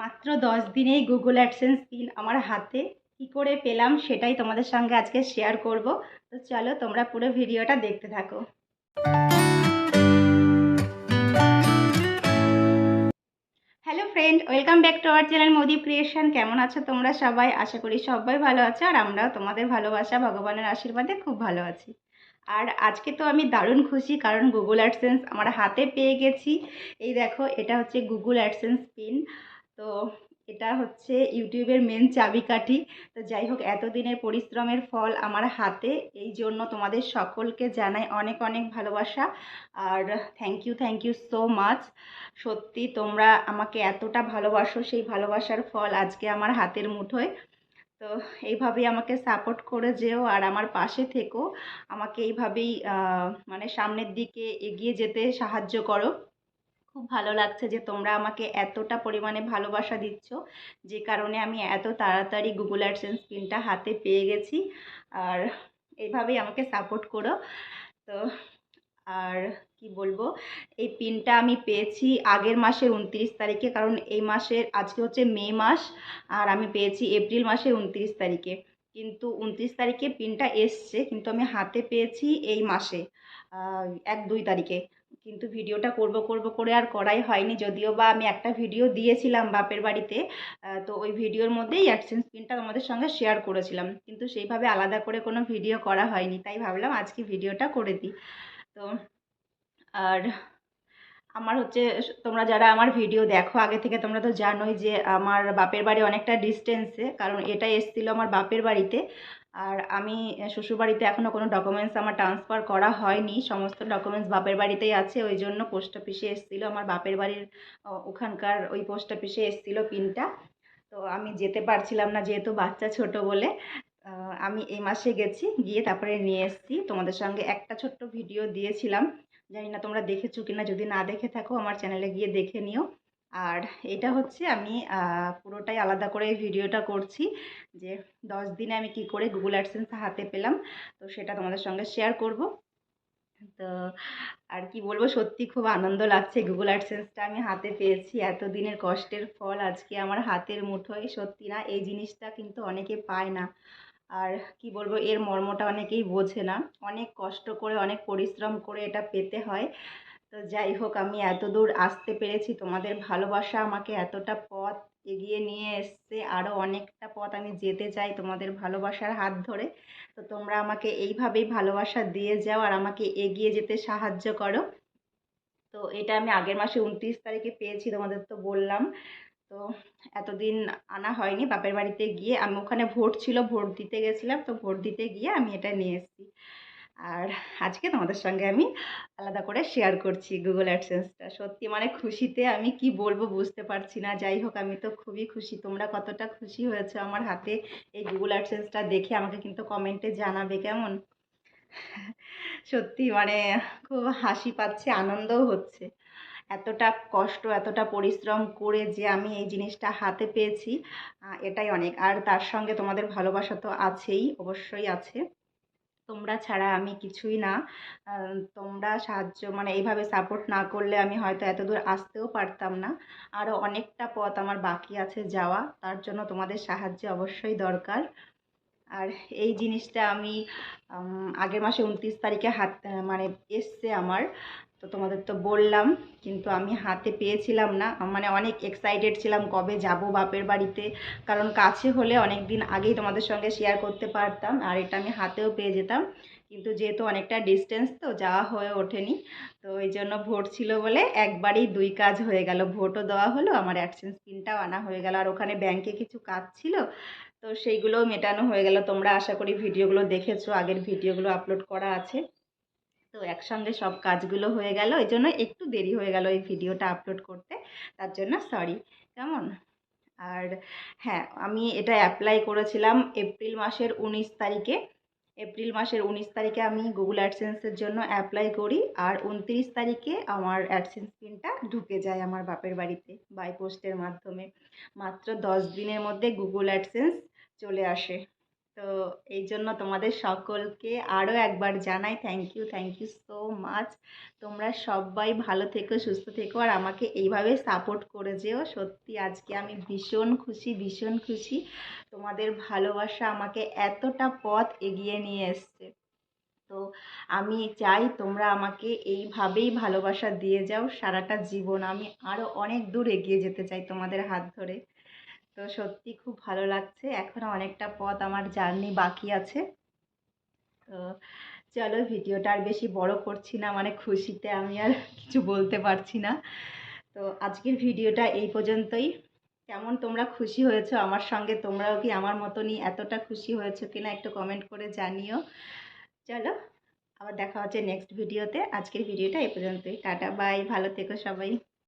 মাত্র দশ দিনেই গুগল অ্যাডসেন্স পিন আমার হাতে। কী করে পেলাম সেটাই তোমাদের সঙ্গে আজকে শেয়ার করব। তো চলো তোমরা পুরো ভিডিওটা দেখতে থাকো। Hello friend welcome back to our channel Modi creation কেমন আছো তোমরা সবাই? আশা করি সবাই ভালো আছো আর আমরাও তোমাদের ভালোবাসা, ভগবানের আশীর্বাদে খুব ভালো আছি। আর আজকে তো আমি দারুণ খুশি কারণ গুগল অ্যাডসেন্স আমার হাতে পেয়ে গেছি। এই দেখো, এটা হচ্ছে গুগল অ্যাডসেন্স পিন তো এটা হচ্ছে ইউটিউবের মেন চাবিকাঠি। তো যাই হোক এতদিনের পরিশ্রমের ফল আমার হাতে। এই জন্য তোমাদের সকলকে জানাই অনেক অনেক ভালোবাসা। আর thank you thank you so much সত্যি তোমরা আমাকে এতটা ভালোবাসো, সেই ভালোবাসার ফল আজকে আমার হাতের মুঠোয়। তো এইভাবেই আমাকে সাপোর্ট করে যেও আর আমার পাশে থেকো। আমাকে এইভাবেই মানে সামনের দিকে এগিয়ে যেতে সাহায্য করো। খুব ভালো লাগছে যে তোমরা আমাকে এতটা পরিমাণে ভালোবাসা দিচ্ছ, যে কারণে আমি এত তাড়াতাড়ি গুগল অ্যাডসেন্স পিনটা হাতে পেয়ে গেছি। আর এইভাবেই আমাকে সাপোর্ট করো। তো আর কি বলব, এই পিনটা আমি পেয়েছি আগের মাসের উনত্রিশ তারিখে, কারণ এই মাসের, আজকে হচ্ছে মে মাস, আর আমি পেয়েছি এপ্রিল মাসের উনত্রিশ তারিখে। কিন্তু উনত্রিশ তারিখে পিনটা এসছে, কিন্তু আমি হাতে পেয়েছি এই মাসে এক দুই তারিখে। কিন্তু ভিডিওটা করব করব করে আর করাই হয়নি। যদিও বা আমি একটা ভিডিও দিয়েছিলাম বাপের বাড়িতে তো ওই ভিডিওর মধ্যেই অ্যাডসেন্স পিনটা তোমাদের সঙ্গে শেয়ার করেছিলাম। কিন্তু সেইভাবে আলাদা করে কোনো ভিডিও করা হয়নি, তাই ভাবলাম আজকে ভিডিওটা করে দিই। তো, আর আমার হচ্ছে, তোমরা যারা আমার ভিডিও দেখো, আগে থেকে তোমরা তো জানোই যে আমার বাপের বাড়ি অনেকটা ডিস্টেন্সে কারণ এটা এসেছিল আমার বাপের বাড়িতে। আর আমি শ্বশুরবাড়িতে এখনও কোনো ডকুমেন্টস আমার ট্রান্সফার করা হয়নি। সমস্ত ডকুমেন্টস বাপের বাড়িতেই আছে, ওই জন্য পোস্ট অফিসে এসেছিল। আমার বাপের বাড়ির ওখানকার ওই পোস্ট অফিসে এসেছিল পিনটা তো আমি যেতে পারছিলাম না, যেহেতু বাচ্চা ছোট বলে। আমি এই মাসে গেছি, গিয়ে তারপরে নিয়ে এসেছি। তোমাদের সঙ্গে একটা ছোট্ট ভিডিও দিয়েছিলাম। জানি না তোমরা দেখেছ কিনা, যদি না দেখে থাকো আমার চ্যানেলে গিয়ে দেখে নিও। আর এটা হচ্ছে আমি পুরোটাই আলাদা করে ভিডিওটা করছি যে দশ দিনে আমি কি করে গুগল অ্যাডসেন্স হাতে পেলাম, তো সেটা তোমাদের সঙ্গে শেয়ার করব। তো আর কি বলব, সত্যি খুব আনন্দ লাগছে গুগল অ্যাডসেন্সটা আমি হাতে পেয়েছি। এত দিনের কষ্টের ফল আজকে আমার হাতের মুঠোয়। সত্যি না, এই জিনিসটা কিন্তু অনেকে পায় না। আর কি বলব, এর মর্মটা অনেকেই বোঝে না। অনেক কষ্ট করে, অনেক পরিশ্রম করে এটা পেতে হয়। তো যাই হোক, আমি এত দূর আসতে পেরেছি। তোমাদের ভালোবাসা আমাকে এতটা পথ এগিয়ে নিয়ে এসছে আরও অনেকটা পথ আমি যেতে চাই তোমাদের ভালোবাসার হাত ধরে। তো তোমরা আমাকে এইভাবেই ভালোবাসা দিয়ে যাও আর আমাকে এগিয়ে যেতে সাহায্য করো। তো এটা আমি আগের মাসে উনত্রিশ তারিখে পেয়েছি, তোমাদের তো বললাম। তো এতদিন আনা হয়নি, বাপের বাড়িতে গিয়ে আমি ওখানে ভোট ছিল, ভোট দিতে গেছিলাম, তো ভোট দিতে গিয়ে আমি এটা নিয়ে এসেছি। আর আজকে তোমাদের সঙ্গে আমি আলাদা করে শেয়ার করছি গুগল অ্যাডসেন্সটা সত্যি মানে খুশিতে আমি কি বলব বুঝতে পারছি না। যাই হোক, আমি তো খুবই খুশি। তোমরা কতটা খুশি হয়েছে আমার হাতে এই গুগল অ্যাডসেন্সটা দেখে আমাকে কিন্তু কমেন্টে জানাবে, কেমন? সত্যি মানে খুব হাসি পাচ্ছে, আনন্দও হচ্ছে। এতটা কষ্ট, এতটা পরিশ্রম করে যে আমি এই জিনিসটা হাতে পেয়েছি এটাই অনেক। আর তার সঙ্গে তোমাদের ভালোবাসা তো আছেই, অবশ্যই আছে। তোমরা ছাড়া আমি কিছুই না। তোমরা সাহায্য মানে এইভাবে সাপোর্ট না করলে আমি হয়তো এত দূর আসতেও পারতাম না। আরও অনেকটা পথ আমার বাকি আছে যাওয়া, তার জন্য তোমাদের সাহায্য অবশ্যই দরকার। আর এই জিনিসটা আমি আগের মাসে উনত্রিশ তারিখে হাত মানে এসছে আমার। তো তোমাদের তো বললাম, কিন্তু আমি হাতে পেয়েছিলাম না। মানে অনেক এক্সাইটেড ছিলাম কবে যাব বাপের বাড়িতে। কারণ কাছে হলে অনেক দিন আগেই তোমাদের সঙ্গে শেয়ার করতে পারতাম, আর এটা আমি হাতেও পেয়ে যেতাম। কিন্তু যেহেতু অনেকটা ডিস্টেন্স তো যাওয়া হয়ে ওঠেনি, তো এই জন্য ভোট ছিল বলে একবারেই দুই কাজ হয়ে গেল। ভোটও দেওয়া হলো, আমার অ্যাডসেন্স পিনটাও আনা হয়ে গেল। আর ওখানে ব্যাংকে কিছু কাজ ছিল, তো সেইগুলোও মেটানো হয়ে গেল। তোমরা আশা করি ভিডিওগুলো দেখেছ, আগের ভিডিওগুলো আপলোড করা আছে। তো একসঙ্গে সব কাজগুলো হয়ে গেল। এই জন্য একটু দেরি হয়ে গেল এই ভিডিওটা আপলোড করতে। তার জন্য সরি কেমন? আর হ্যাঁ আমি এটা অ্যাপ্লাই করেছিলাম এপ্রিল মাসের উনিশ তারিখে। এপ্রিল মাসের উনিশ তারিখে আমি গুগল অ্যাডসেন্সের জন্য অ্যাপ্লাই করি আর উনত্রিশ তারিখে আমার অ্যাডসেন্স পিনটা ঢুকে যায় আমার বাপের বাড়িতে বাই পোস্টের মাধ্যমে। মাত্র দশ দিনের মধ্যে গুগল অ্যাডসেন্স চলে আসে। তো এই জন্য তোমাদের সকলকে আরও একবার জানাই thank you thank you so much তোমরা সবাই ভালো থেকো, সুস্থ থেকো আর আমাকে এইভাবে সাপোর্ট করে যেও। সত্যি আজকে আমি ভীষণ খুশি ভীষণ খুশি। তোমাদের ভালোবাসা আমাকে এতটা পথ এগিয়ে নিয়ে এসছে। তো আমি চাই তোমরা আমাকে এইভাবেই ভালোবাসা দিয়ে যাও। সারাটা জীবন আমি আরও অনেক দূর এগিয়ে যেতে চাই তোমাদের হাত ধরে। তো সত্যি খুব ভালো লাগছে। এখনও অনেকটা পথ আমার জার্নি বাকি আছে। তো চলো ভিডিওটা আর বেশি বড় করছি না মানে খুশিতে আমি আর কিছু বলতে পারছি না। তো আজকের ভিডিওটা এই পর্যন্তই। কেমন তোমরা খুশি হয়েছো আমার সঙ্গে? তোমরাও কি আমার মতনই এতটা খুশি হয়েছো কিনা একটু কমেন্ট করে জানিও। চলো, আবার দেখা হচ্ছে নেক্সট ভিডিওতে আজকের ভিডিওটা এই পর্যন্তই। টাটা বাই ভালো থেকো সবাই।